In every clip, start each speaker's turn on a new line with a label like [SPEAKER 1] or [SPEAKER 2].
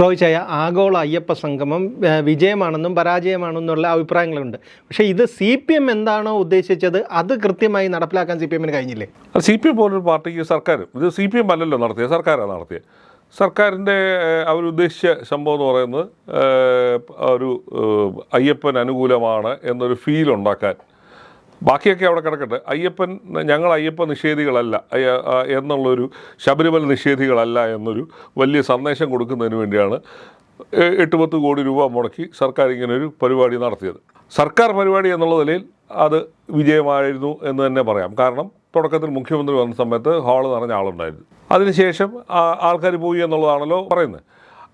[SPEAKER 1] റോയിച്ചായ ആഗോള അയ്യപ്പ സംഗമം വിജയമാണെന്നും പരാജയമാണെന്നുള്ള അഭിപ്രായങ്ങളുണ്ട്. പക്ഷേ ഇത് സി പി എം എന്താണോ ഉദ്ദേശിച്ചത് അത് കൃത്യമായി നടപ്പിലാക്കാൻ സി പി എമ്മിന് കഴിഞ്ഞില്ലേ?
[SPEAKER 2] സി പി എം പോലൊരു പാർട്ടിക്ക് സർക്കാർ ഇത് സി പി എം അല്ലല്ലോ നടത്തിയത് സർക്കാരാണ് നടത്തിയത്. സർക്കാരിന്റെ അവരുദ്ദേശിച്ച സംഭവം എന്ന് പറയുന്നത് ഒരു അയ്യപ്പൻ അനുകൂലമാണ് എന്നൊരു ഫീൽ ഉണ്ടാക്കാൻ ബാക്കിയൊക്കെ അവിടെ കിടക്കട്ടെ. അയ്യപ്പൻ ഞങ്ങൾ അയ്യപ്പ നിഷേധികളല്ല. എന്നുള്ളൊരു ശബരിമല നിഷേധികളല്ല എന്നൊരു വലിയ സന്ദേശം കൊടുക്കുന്നതിന് വേണ്ടിയാണ് എട്ട് പത്ത് കോടി രൂപ മുടക്കി സർക്കാർ ഇങ്ങനെ ഒരു പരിപാടി നടത്തിയത്. സർക്കാർ പരിപാടി എന്നുള്ള നിലയിൽ അത് വിജയമായിരുന്നു എന്ന് തന്നെ പറയാം. കാരണം തുടക്കത്തിൽ മുഖ്യമന്ത്രി വന്ന സമയത്ത് ഹാൾ നിറഞ്ഞ ആളുണ്ടായിരുന്നു. അതിനുശേഷം ആൾക്കാർ പോയി എന്നുള്ളതാണല്ലോ പറയുന്നത്.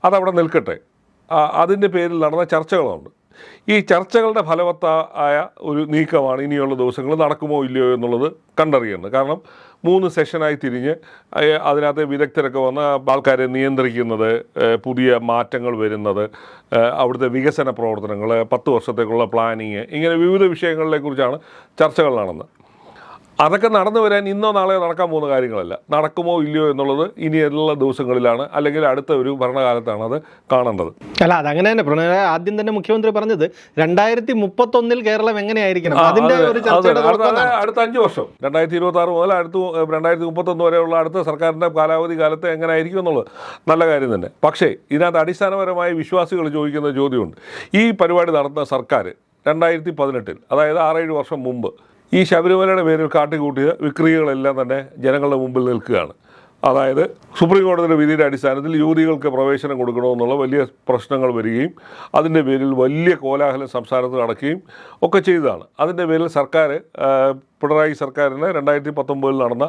[SPEAKER 2] അതവിടെ നിൽക്കട്ടെ. അതിന്റെ പേരിൽ നടന്ന ചർച്ചകളുണ്ട്. ഈ ചർച്ചകളുടെ ഫലവത്തായ ഒരു നീക്കമാണ് ഇനിയുള്ള ദിവസങ്ങൾ നടക്കുമോ ഇല്ലയോ എന്നുള്ളത് കണ്ടറിയുന്നത് കാരണം മൂന്ന് സെഷനായി തിരിഞ്ഞ് അതിനകത്ത് വിദഗ്ധരൊക്കെ വന്ന് ആൾക്കാരെ നിയന്ത്രിക്കുന്നത് പുതിയ മാറ്റങ്ങൾ വരുന്നത് അവിടുത്തെ വികസന പ്രവർത്തനങ്ങൾ പത്ത് വർഷത്തേക്കുള്ള പ്ലാനിങ് ഇങ്ങനെ വിവിധ വിഷയങ്ങളെക്കുറിച്ചാണ് ചർച്ചകൾ നടന്നത്. അതൊക്കെ നടന്നു വരാൻ ഇന്നോ നാളെയോ നടക്കാൻ പോകുന്ന കാര്യങ്ങളല്ല. നടക്കുമോ ഇല്ലയോ എന്നുള്ളത് ഇനിയുള്ള ദിവസങ്ങളിലാണ് അല്ലെങ്കിൽ അടുത്ത ഒരു ഭരണകാലത്താണ് അത് കാണേണ്ടത്.
[SPEAKER 1] അല്ല അതങ്ങനെ തന്നെ. പ്രണയ ആദ്യം തന്നെ മുഖ്യമന്ത്രി പറഞ്ഞത് രണ്ടായിരത്തി മുപ്പത്തൊന്നിൽ കേരളം എങ്ങനെയായിരിക്കണം? അതിന്റെ ഒരു
[SPEAKER 2] അടുത്ത- അഞ്ച് വർഷം. രണ്ടായിരത്തി ഇരുപത്തി ആറ് മുതൽ അടുത്ത രണ്ടായിരത്തി മുപ്പത്തൊന്ന് വരെയുള്ള അടുത്ത സർക്കാരിന്റെ കാലാവധി കാലത്ത് എങ്ങനെയായിരിക്കും എന്നുള്ളത് നല്ല കാര്യം തന്നെ. പക്ഷേ ഇതിനകത്ത് അടിസ്ഥാനപരമായ വിശ്വാസികൾ ചോദിക്കുന്ന ചോദ്യമുണ്ട്. ഈ പരിപാടി നടത്തുന്ന സർക്കാർ രണ്ടായിരത്തി പതിനെട്ടിൽ അതായത് ആറേഴ് വർഷം മുമ്പ് ഈ ശബരിമലയുടെ പേരിൽ കാട്ടിക്കൂട്ടിയ വിക്രിയകളെല്ലാം തന്നെ ജനങ്ങളുടെ മുമ്പിൽ നിൽക്കുകയാണ്. അതായത് സുപ്രീം കോടതിയുടെ വിധിയുടെ അടിസ്ഥാനത്തിൽ യുവതികൾക്ക് പ്രവേശനം കൊടുക്കണമെന്നുള്ള വലിയ പ്രശ്നങ്ങൾ വരികയും അതിന്റെ പേരിൽ വലിയ കോലാഹലം സംസ്ഥാനത്ത് നടക്കുകയും ഒക്കെ ചെയ്തതാണ്. അതിന്റെ പേരിൽ സർക്കാർ പിണറായി സർക്കാരിന് രണ്ടായിരത്തി പത്തൊമ്പതിൽ നടന്ന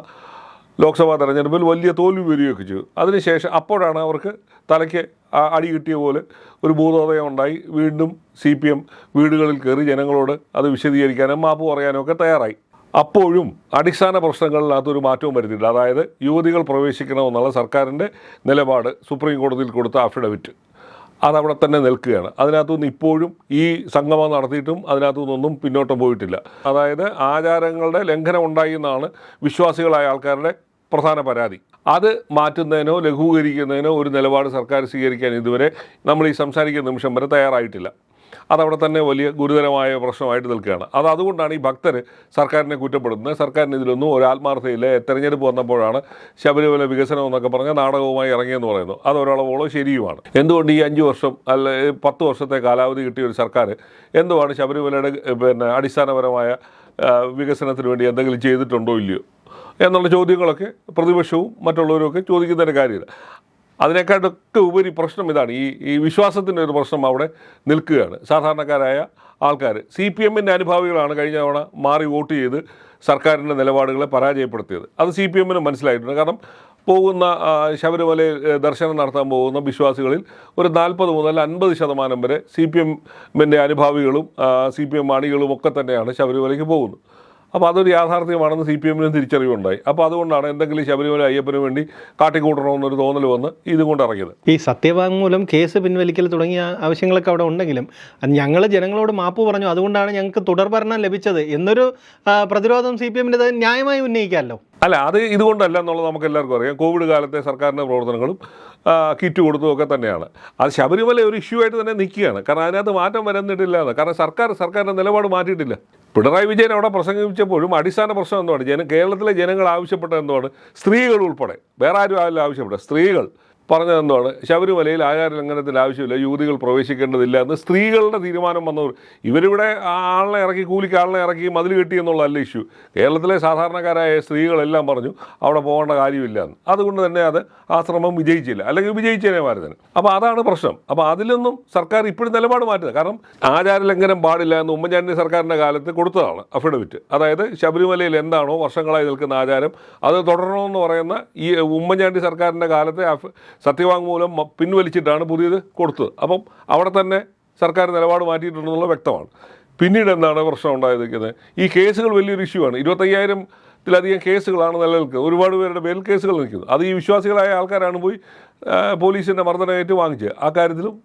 [SPEAKER 2] ലോക്സഭാ തെരഞ്ഞെടുപ്പിൽ വലിയ തോൽവി വരികയൊക്കെ ചെയ്തു. അതിനുശേഷം അപ്പോഴാണ് അവർക്ക് തലയ്ക്ക് അടി കിട്ടിയ പോലെ ഒരു ഭൂതോദയം ഉണ്ടായി. വീണ്ടും സി പി എം വീടുകളിൽ കയറി ജനങ്ങളോട് അത് വിശദീകരിക്കാനും മാപ്പ് പറയാനും ഒക്കെ തയ്യാറായി. അപ്പോഴും അടിസ്ഥാന പ്രശ്നങ്ങളിനകത്ത് ഒരു മാറ്റവും വരുത്തിയില്ല അതായത് യുവതികൾ പ്രവേശിക്കണമെന്നുള്ള സർക്കാരിന്റെ നിലപാട് സുപ്രീം കോടതിയിൽ കൊടുത്ത അഫിഡവിറ്റ് അതവിടെ തന്നെ നിൽക്കുകയാണ്. അതിനകത്തുനിന്ന് ഇപ്പോഴും ഈ സംഗമം നടത്തിയിട്ടും അതിനകത്തുനിന്നൊന്നും പിന്നോട്ട് പോയിട്ടില്ല. അതായത് ആചാരങ്ങളുടെ ലംഘനം ഉണ്ടായി എന്നാണ് വിശ്വാസികളായ ആൾക്കാരുടെ പ്രധാന പരാതി. അത് മാറ്റുന്നതിനോ ലഘൂകരിക്കുന്നതിനോ ഒരു നിലപാട് സർക്കാർ സ്വീകരിക്കാൻ ഇതുവരെ നമ്മൾ ഈ സംസാരിക്കുന്ന നിമിഷം വരെ തയ്യാറായിട്ടില്ല. അതവിടെ തന്നെ വലിയ ഗുരുതരമായ പ്രശ്നമായിട്ട് നിൽക്കുകയാണ്. അത് അതുകൊണ്ടാണ് ഈ ഭക്തർ സർക്കാരിനെ കുറ്റപ്പെടുന്നത് സർക്കാരിന് ഇതിലൊന്നും ഒരു ആത്മാർത്ഥയില്ല തെരഞ്ഞെടുപ്പ് വന്നപ്പോഴാണ് ശബരിമല വികസനം എന്നൊക്കെ പറഞ്ഞ നാടകവുമായി ഇറങ്ങിയെന്ന് പറയുന്നു അത് ഒരളവോളം ശരിയുമാണ്. എന്തുകൊണ്ട് ഈ അഞ്ച് വർഷം അല്ല പത്ത് വർഷത്തെ കാലാവധി കിട്ടിയ ഒരു സർക്കാർ എന്തുവാണ് ശബരിമലയുടെ പിന്നെ അടിസ്ഥാനപരമായ വികസനത്തിന് വേണ്ടി എന്തെങ്കിലും ചെയ്തിട്ടുണ്ടോ ഇല്ലയോ? എന്നുള്ള ചോദ്യങ്ങളൊക്കെ പ്രതിപക്ഷവും മറ്റുള്ളവരും ഒക്കെ ചോദിക്കുന്നതിന്റെ കാര്യമില്ല. അതിനേക്കാട്ടൊക്കെ ഉപരി പ്രശ്നം ഇതാണ്. ഈ ഈ വിശ്വാസത്തിന്റെ ഒരു പ്രശ്നം അവിടെ നിൽക്കുകയാണ്. സാധാരണക്കാരായ ആൾക്കാർ സി പി എമ്മിന്റെ അനുഭാവികളാണ് കഴിഞ്ഞ തവണ മാറി വോട്ട് ചെയ്ത് സർക്കാരിന്റെ നിലപാടുകളെ പരാജയപ്പെടുത്തിയത്. അത് സി പി എമ്മിന് മനസ്സിലായിട്ടുണ്ട്. കാരണം പോകുന്ന ശബരിമലയിൽ ദർശനം നടത്താൻ പോകുന്ന വിശ്വാസികളിൽ ഒരു നാൽപ്പത് മുതൽ അൻപത് ശതമാനം വരെ സി പി എമ്മിന്റെ അനുഭാവികളും സി പി എം അണികളും ഒക്കെ തന്നെയാണ് ശബരിമലയ്ക്ക് പോകുന്നത്. അപ്പോൾ അതൊരു യാഥാർത്ഥ്യമാണെന്ന് സി പി എമ്മിനും തിരിച്ചറിവുണ്ടായി. അപ്പോൾ അതുകൊണ്ടാണ് എന്തെങ്കിലും ശബരിമല അയ്യപ്പന് വേണ്ടി കാട്ടിക്കൂട്ടണമെന്നൊരു തോന്നൽ വന്ന് ഇതുകൊണ്ട് ഇറങ്ങിയത്.
[SPEAKER 1] ഈ സത്യവാങ്മൂലം കേസ് പിൻവലിക്കൽ തുടങ്ങിയ ആവശ്യങ്ങളൊക്കെ അവിടെ ഉണ്ടെങ്കിലും ഞങ്ങൾ ജനങ്ങളോട് മാപ്പ് പറഞ്ഞു. അതുകൊണ്ടാണ് ഞങ്ങൾക്ക് തുടർഭരണം ലഭിച്ചത് എന്നൊരു പ്രതിരോധം സി പി എമ്മിന്റെ ന്യായമായി ഉന്നയിക്കാമല്ലോ.
[SPEAKER 2] അല്ല അത് ഇതുകൊണ്ടല്ല എന്നുള്ളത് നമുക്ക് എല്ലാവർക്കും അറിയാം. കോവിഡ് കാലത്തെ സർക്കാരിന്റെ പ്രവർത്തനങ്ങളും കിറ്റ് കൊടുത്തതൊക്കെ തന്നെയാണ്. അത് ശബരിമല ഒരു ഇഷ്യൂ ആയിട്ട് തന്നെ നിൽക്കുകയാണ്. കാരണം അതിനകത്ത് മാറ്റം വരുന്നിട്ടില്ല എന്ന്. കാരണം സർക്കാർ സർക്കാരിന്റെ നിലപാട് മാറ്റിയിട്ടില്ല. പിണറായി വിജയൻ അവിടെ പ്രസംഗിച്ചപ്പോഴും അടിസ്ഥാന പ്രശ്നം എന്താണ് ജന കേരളത്തിലെ ജനങ്ങൾ ആവശ്യപ്പെട്ട എന്താണ് സ്ത്രീകൾ ഉൾപ്പെടെ. വേറെ ആരും ആവശ്യപ്പെട്ട സ്ത്രീകൾ. പറഞ്ഞത് തന്നതാണ് ശബരിമലയിൽ ആചാര ലംഘനത്തിന്റെ ആവശ്യമില്ല യുവതികൾ പ്രവേശിക്കേണ്ടതില്ല എന്ന് സ്ത്രീകളുടെ തീരുമാനം വന്നവർ. ഇവരിവിടെ ആളിനെ ഇറക്കി കൂലിക്ക് ആളിനെ ഇറക്കി മതിൽ കെട്ടി എന്നുള്ളതല്ല ഇഷ്യൂ. കേരളത്തിലെ സാധാരണക്കാരായ സ്ത്രീകളെല്ലാം പറഞ്ഞു അവിടെ പോകേണ്ട കാര്യമില്ല എന്ന്. അതുകൊണ്ട് തന്നെ അത് ആ ശ്രമം വിജയിച്ചില്ല. അല്ലെങ്കിൽ വിജയിച്ചേനെമായിരുന്നു അപ്പോൾ അതാണ് പ്രശ്നം. അപ്പോൾ അതിലൊന്നും സർക്കാർ ഇപ്പോഴും നിലപാട് മാറ്റുന്നത്. കാരണം ആചാര ലംഘനം പാടില്ല എന്ന് ഉമ്മൻചാണ്ടി സർക്കാരിന്റെ കാലത്ത് കൊടുത്തതാണ് അഫിഡവിറ്റ് അതായത് ശബരിമലയിൽ എന്താണോ വർഷങ്ങളായി നിൽക്കുന്ന ആചാരം അത് തുടരണമെന്ന് പറയുന്ന ഈ ഉമ്മൻചാണ്ടി സർക്കാരിന്റെ കാലത്തെ സത്യവാങ്മൂലം പിൻവലിച്ചിട്ടാണ് പുതിയത് കൊടുത്തത്. അപ്പം അവിടെ തന്നെ സർക്കാർ നിലപാട് മാറ്റിയിട്ടുണ്ടെന്നുള്ള വ്യക്തമാണ്. പിന്നീട് എന്താണ് പ്രശ്നം ഉണ്ടായിരിക്കുന്നത്? ഈ കേസുകൾ വലിയൊരു ഇഷ്യൂ ആണ്. ഇരുപത്തയ്യായിരത്തിലധികം കേസുകളാണ് നിലനിൽക്കുന്നത്. ഒരുപാട് പേരുടെ പേരിൽ കേസുകൾ നിൽക്കുന്നത് അത് ഈ വിശ്വാസികളായ ആൾക്കാരാണ് പോയി പോലീസിന്റെ മർദ്ദനമേറ്റ് വാങ്ങിച്ചത്. ആ കാര്യത്തിലും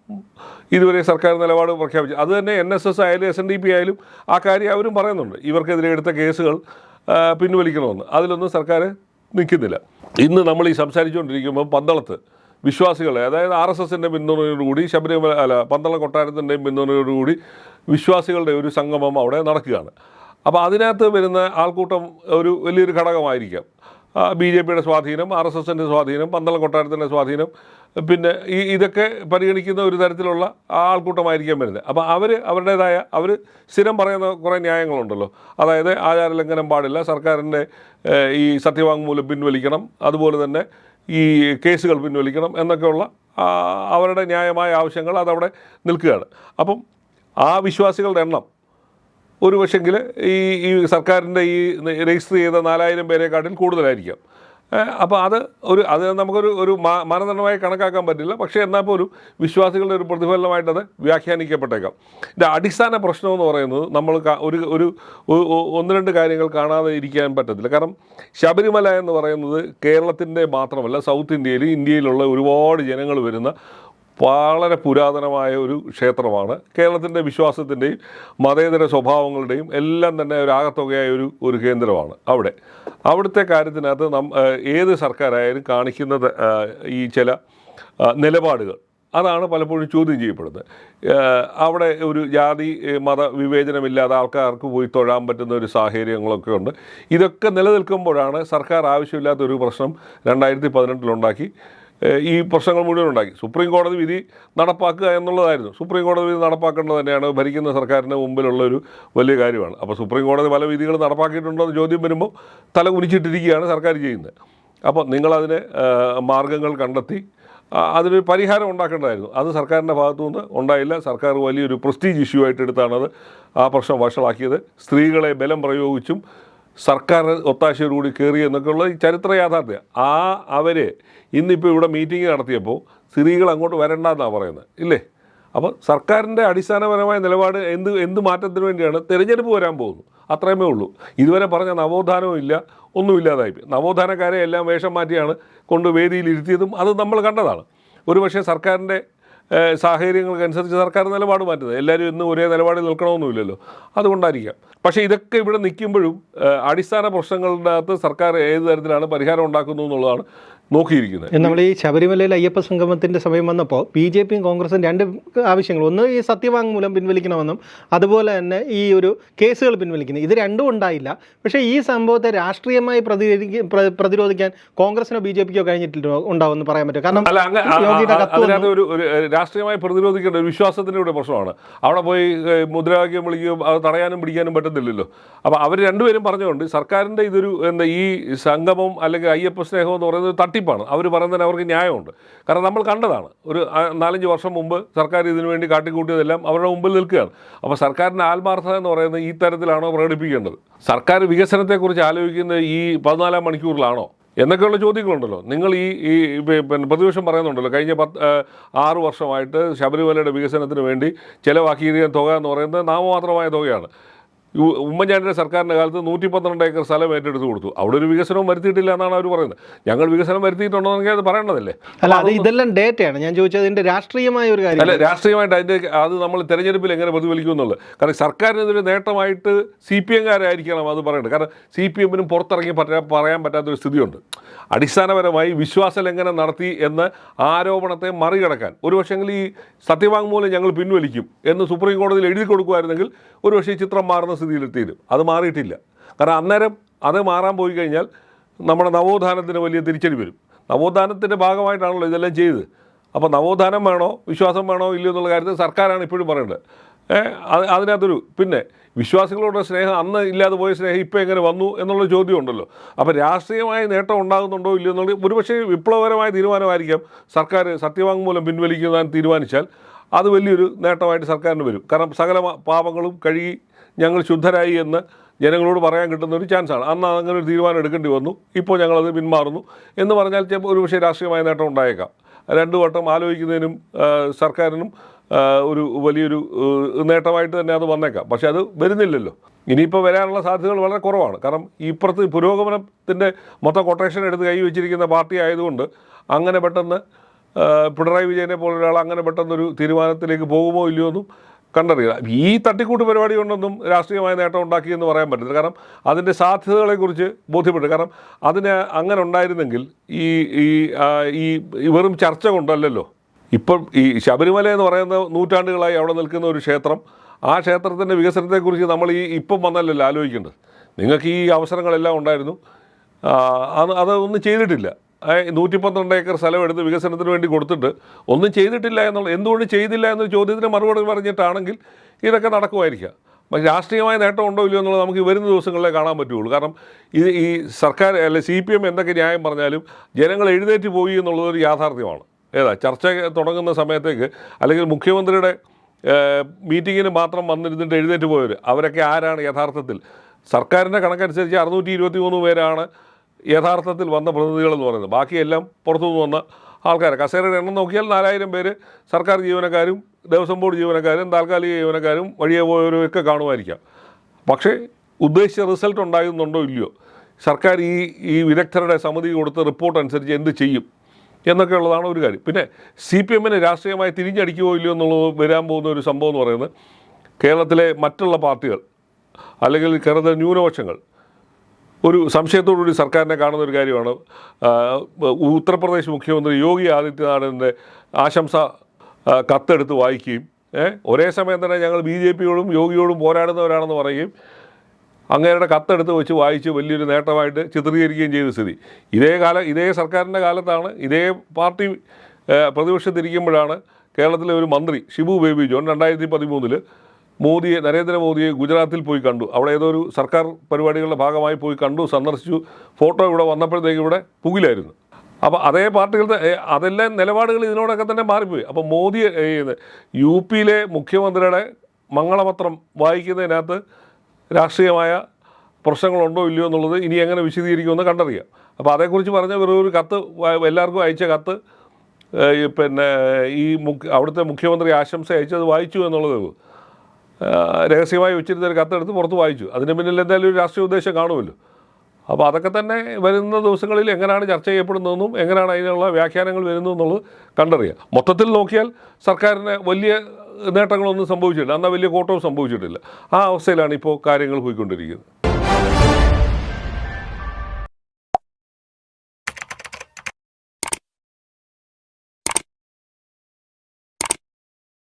[SPEAKER 2] ഇതുവരെ സർക്കാർ നിലപാട് പ്രഖ്യാപിച്ചു. അത് തന്നെ എൻ എസ് എസ് ആയാലും എസ് എൻ ഡി പി ആയാലും ആ കാര്യം അവരും പറയുന്നുണ്ട്. ഇവർക്കെതിരെ എടുത്ത കേസുകൾ പിൻവലിക്കണമെന്ന്. അതിലൊന്നും സർക്കാർ നിൽക്കുന്നില്ല. ഇന്ന് നമ്മൾ ഈ സംസാരിച്ചുകൊണ്ടിരിക്കുമ്പോൾ പന്തളത്ത് വിശ്വാസികളെ അതായത് ആർ എസ് എസിന്റെ പിന്തുണയോടുകൂടി ശബരിമല അല്ല പന്തളം കൊട്ടാരത്തിന്റെയും പിന്തുണയോടുകൂടി വിശ്വാസികളുടെ ഒരു സംഗമം അവിടെ നടക്കുകയാണ്. അപ്പോൾ അതിനകത്ത് വരുന്ന ആൾക്കൂട്ടം ഒരു വലിയൊരു ഘടകമായിരിക്കാം. ബി ജെ പിയുടെ സ്വാധീനം ആർ എസ് എസിന്റെ സ്വാധീനം പന്തളം കൊട്ടാരത്തിന്റെ സ്വാധീനം പിന്നെ ഈ ഇതൊക്കെ പരിഗണിക്കുന്ന ഒരു തരത്തിലുള്ള ആൾക്കൂട്ടമായിരിക്കാം വരുന്നത്. അപ്പോൾ അവർ അവരുടേതായ അവർ സ്ഥിരം പറയുന്ന കുറേ ന്യായങ്ങളുണ്ടല്ലോ. അതായത് ആചാരലംഘനം പാടില്ല സർക്കാരിന്റെ ഈ സത്യവാങ്മൂലം പിൻവലിക്കണം അതുപോലെ തന്നെ ഈ കേസുകൾ പിൻവലിക്കണം എന്നൊക്കെയുള്ള അവരുടെ ന്യായമായ ആവശ്യങ്ങൾ അതവിടെ നിൽക്കുകയാണ്. അപ്പം ആ വിശ്വാസികളുടെ എണ്ണം ഒരു പക്ഷെങ്കിൽ ഈ ഈ സർക്കാരിന്റെ ഈ രജിസ്റ്റർ ചെയ്ത നാലായിരം പേരെക്കാട്ടിൽ കൂടുതലായിരിക്കാം. അപ്പോൾ അത് ഒരു അത് നമുക്കൊരു ഒരു മാനദണ്ഡമായി കണക്കാക്കാൻ പറ്റില്ല. പക്ഷേ എന്നാൽ പോലും വിശ്വാസികളുടെ ഒരു പ്രതിഫലനമായിട്ട് അത് വ്യാഖ്യാനിക്കപ്പെട്ടേക്കാം. ഇതിന്റെ അടിസ്ഥാന പ്രശ്നം എന്ന് പറയുന്നത് നമ്മൾ ഒരു ഒരു ഒന്ന് രണ്ട് കാര്യങ്ങൾ കാണാതെ ഇരിക്കാൻ പറ്റത്തില്ല. കാരണം ശബരിമല എന്ന് പറയുന്നത് കേരളത്തിന്റെ മാത്രമല്ല സൗത്ത് ഇന്ത്യയിൽ ഇന്ത്യയിലുള്ള ഒരുപാട് ജനങ്ങൾ വരുന്ന വളരെ പുരാതനമായ ഒരു ക്ഷേത്രമാണ്. കേരളത്തിന്റെ വിശ്വാസത്തിന്റെയും മതേതര സ്വഭാവങ്ങളുടെയും എല്ലാം തന്നെ ഒരു ആകത്തുകയായ ഒരു ഒരു കേന്ദ്രമാണ് അവിടെ. അവിടുത്തെ കാര്യത്തിനകത്ത് നം ഏത് സർക്കാരായാലും കാണിക്കുന്നത് ഈ ചില നിലപാടുകൾ. അതാണ് പലപ്പോഴും ചോദ്യം ചെയ്യപ്പെടുന്നത്. അവിടെ ഒരു ജാതി മത വിവേചനമില്ലാതെ ആൾക്കാർക്ക് പോയി തൊഴാൻ പറ്റുന്ന ഒരു സാഹചര്യങ്ങളൊക്കെ ഉണ്ട്. ഇതൊക്കെ നിലനിൽക്കുമ്പോഴാണ് സർക്കാർ ആവശ്യമില്ലാത്ത ഒരു പ്രശ്നം രണ്ടായിരത്തി പതിനെട്ടിലുണ്ടാക്കി ഈ പ്രശ്നങ്ങൾ മുഴുവൻ ഉണ്ടാക്കി. സുപ്രീം കോടതി വിധി നടപ്പാക്കുക എന്നുള്ളതായിരുന്നു. സുപ്രീം കോടതി വിധി നടപ്പാക്കേണ്ടത് തന്നെയാണ് ഭരിക്കുന്ന സർക്കാരിന്റെ മുമ്പിലുള്ള ഒരു വലിയ കാര്യമാണ്. അപ്പോൾ സുപ്രീം കോടതി പല വിധികൾ നടപ്പാക്കിയിട്ടുണ്ടോ എന്ന് ചോദ്യം വരുമ്പോൾ തല കുനിച്ചിട്ടിരിക്കുകയാണ് സർക്കാർ ചെയ്യുന്നത്. അപ്പോൾ നിങ്ങളതിന് മാർഗങ്ങൾ കണ്ടെത്തി അതിനൊരു പരിഹാരം ഉണ്ടാക്കേണ്ടതായിരുന്നു. അത് സർക്കാരിന്റെ ഭാഗത്തു നിന്ന് ഉണ്ടായില്ല. സർക്കാർ വലിയൊരു പ്രസ്റ്റീജ് ഇഷ്യൂ ആയിട്ട് എടുത്താണ് അത് ആ പ്രശ്നം വഷളാക്കിയത്. സ്ത്രീകളെ ബലം പ്രയോഗിച്ചും സർക്കാർ ഒത്താശയോടുകൂടി കയറി എന്നൊക്കെയുള്ള ചരിത്ര യാഥാർത്ഥ്യം. ആ അവർ ഇന്നിപ്പോൾ ഇവിടെ മീറ്റിംഗ് നടത്തിയപ്പോൾ സ്ത്രീകൾ അങ്ങോട്ട് വരണ്ടെന്നാണ് പറയുന്നത് ഇല്ലേ? അപ്പോൾ സർക്കാരിന്റെ അടിസ്ഥാനപരമായ നിലപാട് എന്ത് എന്ത് മാറ്റത്തിന് വേണ്ടിയാണ് തിരഞ്ഞെടുപ്പ് വരാൻ പോകുന്നു അത്രയുമേ ഉള്ളൂ. ഇതുവരെ പറഞ്ഞ നവോത്ഥാനവും ഇല്ല ഒന്നുമില്ലാതായി നവോത്ഥാനക്കാരെ എല്ലാം വേഷം മാറ്റിയാണ് കൊണ്ട് വേദിയിൽ ഇരുത്തിയതും അത് നമ്മൾ കണ്ടതാണ്. ഒരുപക്ഷെ സർക്കാരിന്റെ സാഹചര്യങ്ങൾക്കനുസരിച്ച് സർക്കാർ നിലപാട് മാറ്റുന്നത്. എല്ലാവരും ഇന്നും ഒരേ നിലപാടിൽ നിൽക്കണമെന്നില്ലല്ലോ. അതുകൊണ്ടായിരിക്കാം. പക്ഷേ ഇതൊക്കെ ഇവിടെ നിൽക്കുമ്പോഴും അടിസ്ഥാന പ്രശ്നങ്ങളുടെ അകത്ത് സർക്കാർ ഏത് തരത്തിലാണ് പരിഹാരം ഉണ്ടാക്കുന്നു എന്നുള്ളതാണ് നോക്കിയിരിക്കുന്നത്.
[SPEAKER 1] നമ്മൾ ഈ ശബരിമലയിൽ അയ്യപ്പ സംഗമത്തിന്റെ സമയം വന്നപ്പോൾ ബി ജെ പിയും കോൺഗ്രസും രണ്ട് ആവശ്യങ്ങൾ. ഒന്ന് ഈ സത്യവാങ്മൂലം പിൻവലിക്കണമെന്നും അതുപോലെ തന്നെ ഈ ഒരു കേസുകൾ പിൻവലിക്കുന്നത്. ഇത് രണ്ടും ഉണ്ടായില്ല. പക്ഷേ ഈ സംഭവത്തെ രാഷ്ട്രീയമായി പ്രതിരോധിക്ക പ്രതിരോധിക്കാൻ കോൺഗ്രസിനോ ബി ജെ പിക്കോ കഴിഞ്ഞിട്ടുണ്ടോ ഉണ്ടാവുമെന്ന് പറയാൻ പറ്റും. കാരണം.
[SPEAKER 2] അതിനകത്ത് ഒരു രാഷ്ട്രീയമായി പ്രതിരോധിക്കേണ്ട ഒരു വിശ്വാസത്തിന്റെ കൂടെ പ്രശ്നമാണ്. അവിടെ പോയി മുദ്രാവാക്യം വിളിക്കുകയും അത് തടയാനും പിടിക്കാനും പറ്റത്തില്ലല്ലോ. അപ്പോൾ അവർ രണ്ടുപേരും പറഞ്ഞുകൊണ്ട് സർക്കാരിന്റെ ഇതൊരു എന്താ ഈ സംഗമം അല്ലെങ്കിൽ അയ്യപ്പ സ്നേഹം എന്ന് പറയുന്നത് തട്ടിപ്പാണ്. അവർ പറയുന്നതിന് അവർക്ക് ന്യായമുണ്ട്. കാരണം നമ്മൾ കണ്ടതാണ്. ഒരു നാലഞ്ച് വർഷം മുമ്പ് സർക്കാർ ഇതിനു വേണ്ടി കാട്ടിക്കൂട്ടിയതെല്ലാം അവരുടെ മുമ്പിൽ നിൽക്കുകയാണ്. അപ്പോൾ സർക്കാരിന്റെ ആത്മാർത്ഥത എന്ന് പറയുന്നത് ഈ തരത്തിലാണോ പ്രകടിപ്പിക്കേണ്ടത്? സർക്കാർ വികസനത്തെക്കുറിച്ച് ആലോചിക്കുന്നത് ഈ പതിനാലാം മണിക്കൂറിലാണോ? എന്നൊക്കെയുള്ള ചോദ്യങ്ങളുണ്ടല്ലോ. നിങ്ങൾ ഈ ഈ പിന്നെ പ്രതിപക്ഷം പറയുന്നുണ്ടല്ലോ. കഴിഞ്ഞ പത്ത് ആറ് വർഷമായിട്ട് ശബരിമലയുടെ വികസനത്തിന് വേണ്ടി ചിലവാക്കിയിരിക്കുന്ന തുക എന്ന് പറയുന്നത് നാമമാത്രമായ തുകയാണ്. ഉമ്മൻചാണ്ടിയുടെ സർക്കാരിന്റെ കാലത്ത് നൂറ്റി പന്ത്രണ്ട് ഏക്കർ സ്ഥലം ഏറ്റെടുത്ത് കൊടുത്തു. അവിടെ ഒരു വികസനവും വരുത്തിയിട്ടില്ല എന്നാണ് അവർ പറയുന്നത്. ഞങ്ങൾ വികസനം വരുത്തിയിട്ടുണ്ടോന്നെങ്കിൽ അത് പറയേണ്ടതല്ലേ?
[SPEAKER 1] അല്ല അത് ഇതെല്ലാം ഡേറ്റയാണ്. ഞാൻ ചോദിച്ചത് അതിന്റെ രാഷ്ട്രീയമായ ഒരു കാര്യം
[SPEAKER 2] അല്ല രാഷ്ട്രീയമായിട്ട് അതിന്റെ അത് നമ്മൾ തെരഞ്ഞെടുപ്പിൽ എങ്ങനെ പ്രതിഫലിക്കും എന്നുള്ളത്. കാരണം സർക്കാരിനെതിരെ നേട്ടമായിട്ട് സി പി എംകാരായിരിക്കണം അത് പറയേണ്ടത്. കാരണം സി പി എമ്മിനും പുറത്തിറങ്ങി പറയാ പറയാൻ പറ്റാത്തൊരു സ്ഥിതിയുണ്ട്. അടിസ്ഥാനപരമായി വിശ്വാസലംഘനം നടത്തി എന്ന ആരോപണത്തെ മറികടക്കാൻ. ഒരു ഒരുപക്ഷെങ്കിൽ ഈ സത്യവാങ്മൂലം ഞങ്ങൾ പിൻവലിക്കും എന്ന് സുപ്രീം കോടതിയിൽ എഴുതി കൊടുക്കുമായിരുന്നെങ്കിൽ ഒരുപക്ഷെ ഈ ചിത്രം മാറുന്ന സ്ഥിതിയിലെത്തിയിരുന്നു അത് മാറിയിട്ടില്ല. കാരണം അന്നേരം അത് മാറാൻ പോയി കഴിഞ്ഞാൽ നമ്മുടെ നവോത്ഥാനത്തിന് വലിയ തിരിച്ചടി വരും. നവോത്ഥാനത്തിന്റെ ഭാഗമായിട്ടാണല്ലോ ഇതെല്ലാം ചെയ്തത്. അപ്പോൾ നവോത്ഥാനം വേണോ വിശ്വാസം വേണോ ഇല്ലയോ എന്നുള്ള കാര്യത്തിൽ സർക്കാരാണ് ഇപ്പോഴും പറയേണ്ടത്. അത് അതിനകത്തൊരു പിന്നെ വിശ്വാസികളോട് സ്നേഹം അന്ന് ഇല്ലാതെ പോയ സ്നേഹം ഇപ്പോൾ എങ്ങനെ വന്നു എന്നുള്ള ചോദ്യം ഉണ്ടല്ലോ. അപ്പോൾ രാഷ്ട്രീയമായ നേട്ടം ഉണ്ടാകുന്നുണ്ടോ ഇല്ലയോ എന്നുള്ള ഒരുപക്ഷേ വിപ്ലവകരമായ തീരുമാനമായിരിക്കാം സർക്കാർ സത്യവാങ്മൂലം പിൻവലിക്കുവാൻ തീരുമാനിച്ചാൽ അത് വലിയൊരു നേട്ടമായിട്ട് സർക്കാരിന് വരും. കാരണം സകല പാപങ്ങളും കഴുകി ഞങ്ങൾ ശുദ്ധരായി എന്ന് ജനങ്ങളോട് പറയാൻ കിട്ടുന്ന ഒരു ചാൻസാണ്. അന്ന് അങ്ങനെ ഒരു തീരുമാനം എടുക്കേണ്ടി വന്നു. ഇപ്പോൾ ഞങ്ങളത് പിന്മാറുന്നു. എന്ന് പറഞ്ഞാൽ ചിലപ്പോൾ ഒരുപക്ഷെ രാഷ്ട്രീയമായ നേട്ടം ഉണ്ടായേക്കാം. രണ്ടു വട്ടം ആലോചിക്കുന്നതിനും സർക്കാരിനും ഒരു വലിയൊരു നേട്ടമായിട്ട് തന്നെ അത് വന്നേക്കാം. പക്ഷെ അത് വരുന്നില്ലല്ലോ. ഇനിയിപ്പോൾ വരാനുള്ള സാധ്യതകൾ വളരെ കുറവാണ്. കാരണം ഇപ്പുറത്ത് പുരോഗമനത്തിന്റെ മൊത്തം കൊട്ടേഷൻ എടുത്ത് കൈവച്ചിരിക്കുന്ന പാർട്ടി ആയതുകൊണ്ട് അങ്ങനെ പെട്ടെന്ന് പിണറായി വിജയനെ പോലൊരാൾ അങ്ങനെ പെട്ടെന്നൊരു തീരുമാനത്തിലേക്ക് പോകുമോ ഇല്ലയോ എന്നും കണ്ടറിയുക ഈ തട്ടിക്കൂട്ട് പരിപാടി കൊണ്ടൊന്നും രാഷ്ട്രീയമായ നേട്ടം ഉണ്ടാക്കിയെന്ന് പറയാൻ പറ്റില്ല കാരണം അതിന്റെ സാധ്യതകളെക്കുറിച്ച് ബോധ്യപ്പെട്ടു കാരണം അതിന് അങ്ങനെ ഉണ്ടായിരുന്നെങ്കിൽ ഈ ഈ വെറും ചർച്ച കൊണ്ടല്ലല്ലോ. ഇപ്പം ഈ ശബരിമല എന്ന് പറയുന്ന നൂറ്റാണ്ടുകളായി അവിടെ നിൽക്കുന്ന ഒരു ക്ഷേത്രം ആ ക്ഷേത്രത്തിന്റെ വികസനത്തെക്കുറിച്ച് നമ്മൾ ഈ ഇപ്പം വന്നല്ലല്ലോ ആലോചിക്കേണ്ടത്. നിങ്ങൾക്ക് ഈ അവസരങ്ങളെല്ലാം ഉണ്ടായിരുന്നു. അത് അതൊന്നും ചെയ്തിട്ടില്ല. നൂറ്റി പന്ത്രണ്ട് ഏക്കർ സ്ഥലം എടുത്ത് വികസനത്തിന് വേണ്ടി കൊടുത്തിട്ട് ഒന്നും ചെയ്തിട്ടില്ല എന്നുള്ള എന്തുകൊണ്ട് ചെയ്തില്ല എന്ന ചോദ്യത്തിന് മറുപടി പറഞ്ഞിട്ടാണെങ്കിൽ ഇതൊക്കെ നടക്കുമായിരിക്കാം. പക്ഷേ രാഷ്ട്രീയമായ നേട്ടം ഉണ്ടോ ഇല്ലയോ എന്നുള്ളത് നമുക്ക് വരുന്ന ദിവസങ്ങളിലേ കാണാൻ പറ്റുള്ളൂ കാരണം ഇത് ഈ സർക്കാർ അല്ലെ സി പി എം എന്തൊക്കെ ന്യായം പറഞ്ഞാലും ജനങ്ങൾ എഴുന്നേറ്റ് പോയി എന്നുള്ളത് ഒരു യാഥാർത്ഥ്യമാണ്. ഏതാ? ചർച്ച തുടങ്ങുന്ന സമയത്തേക്ക് അല്ലെങ്കിൽ മുഖ്യമന്ത്രിയുടെ മീറ്റിങ്ങിന് മാത്രം വന്നിരുന്നിട്ട് എഴുന്നേറ്റ് പോയവർ അവരൊക്കെ ആരാണ് യഥാർത്ഥത്തിൽ? സർക്കാരിന്റെ കണക്കനുസരിച്ച് അറുന്നൂറ്റി ഇരുപത്തി മൂന്ന് പേരാണ് യഥാർത്ഥത്തിൽ വന്ന പ്രതിനിധികളെന്ന് പറയുന്നത്. ബാക്കിയെല്ലാം പുറത്തുനിന്ന് വന്ന ആൾക്കാർ കസേരയുടെ എണ്ണം നോക്കിയാൽ നാലായിരം പേര് സർക്കാർ ജീവനക്കാരും ദേവസ്വം ബോർഡ് ജീവനക്കാരും താൽക്കാലിക ജീവനക്കാരും വഴിയെ പോയവരൊക്കെ കാണുമായിരിക്കാം. പക്ഷേ ഉദ്ദേശിച്ച റിസൾട്ട് ഉണ്ടാകുന്നുണ്ടോ ഇല്ലയോ? സർക്കാർ ഈ ഈ വിദഗ്ധരുടെ സമിതി കൊടുത്ത റിപ്പോർട്ട് അനുസരിച്ച് എന്ത് ചെയ്യും എന്നൊക്കെ ഉള്ളതാണ് ഒരു കാര്യം. പിന്നെ സി പി എമ്മിന് രാഷ്ട്രീയമായി തിരിഞ്ഞടിക്കുമോ ഇല്ലയോ എന്നുള്ളത് വരാൻ പോകുന്ന ഒരു സംഭവം എന്ന് പറയുന്നത് കേരളത്തിലെ മറ്റുള്ള പാർട്ടികൾ അല്ലെങ്കിൽ കേരളത്തിലെ ന്യൂനപക്ഷങ്ങൾ ഒരു സംശയത്തോടുകൂടി സർക്കാരിനെ കാണുന്ന ഒരു കാര്യമാണ്. ഉത്തർപ്രദേശ് മുഖ്യമന്ത്രി യോഗി ആദിത്യനാഥിന്റെ ആശംസ കത്തെടുത്ത് വായിക്കുകയും ഒരേ സമയം തന്നെ ഞങ്ങൾ ബി ജെ പിയോടും യോഗിയോടും പോരാടുന്നവരാണെന്ന് പറയുകയും അങ്ങേരുടെ കത്തെടുത്ത് വെച്ച് വായിച്ച് വലിയൊരു നേട്ടമായിട്ട് ചിത്രീകരിക്കുകയും ചെയ്ത സ്ഥിതി. ഇതേ കാല ഇതേ സർക്കാരിന്റെ കാലത്താണ് ഇതേ പാർട്ടി പ്രതിപക്ഷത്തിരിക്കുമ്പോഴാണ് കേരളത്തിലെ ഒരു മന്ത്രി ഷിബു ബേബി ജോൺ രണ്ടായിരത്തി പതിമൂന്നിൽ മോദിയെ നരേന്ദ്രമോദിയെ ഗുജറാത്തിൽ പോയി കണ്ടു. അവിടെ ഏതോ ഒരു സർക്കാർ പരിപാടികളുടെ ഭാഗമായി പോയി കണ്ടു സന്ദർശിച്ചു. ഫോട്ടോ ഇവിടെ വന്നപ്പോഴത്തേക്ക് ഇവിടെ പുകിലായിരുന്നു. അപ്പോൾ അതേ പാർട്ടികളുടെ അതെല്ലാം നിലപാടുകൾ ഇതിനോടൊക്കെ തന്നെ മാറിപ്പോയി. അപ്പോൾ മോദി യു പിയിലെ മുഖ്യമന്ത്രിയുടെ മംഗളപത്രം വായിക്കുന്നതിനകത്ത് രാഷ്ട്രീയമായ പ്രശ്നങ്ങളുണ്ടോ ഇല്ലയോ എന്നുള്ളത് ഇനി എങ്ങനെ വിശദീകരിക്കുമെന്ന് കണ്ടറിയാം. അപ്പോൾ അതേക്കുറിച്ച് പറഞ്ഞ ഒരു കത്ത് എല്ലാവർക്കും അയച്ച കത്ത് പിന്നെ ഈ മുഖ്യ അവിടുത്തെ മുഖ്യമന്ത്രി ആശംസ അയച്ചത് വായിച്ചു എന്നുള്ളതേ ഉള്ളൂ. രഹസ്യമായി വെച്ചിരുന്ന ഒരു കത്തെടുത്ത് പുറത്ത് വായിച്ചു. അതിന് പിന്നിൽ എന്തായാലും ഒരു രാഷ്ട്രീയ ഉദ്ദേശം കാണുമല്ലോ. അപ്പോൾ അതൊക്കെ തന്നെ വരുന്ന ദിവസങ്ങളിൽ എങ്ങനെയാണ് ചർച്ച ചെയ്യപ്പെടുന്നതെന്നും എങ്ങനെയാണ് അതിനുള്ള വ്യാഖ്യാനങ്ങൾ വരുന്നതെന്നുള്ളത് കണ്ടറിയാം. മൊത്തത്തിൽ നോക്കിയാൽ സർക്കാരിന് വലിയ നേട്ടങ്ങളൊന്നും സംഭവിച്ചിട്ടില്ല. എന്നാൽ വലിയ കോട്ടവും സംഭവിച്ചിട്ടില്ല. ആ അവസ്ഥയിലാണ് ഇപ്പോൾ കാര്യങ്ങൾ പോയിക്കൊണ്ടിരിക്കുന്നത്.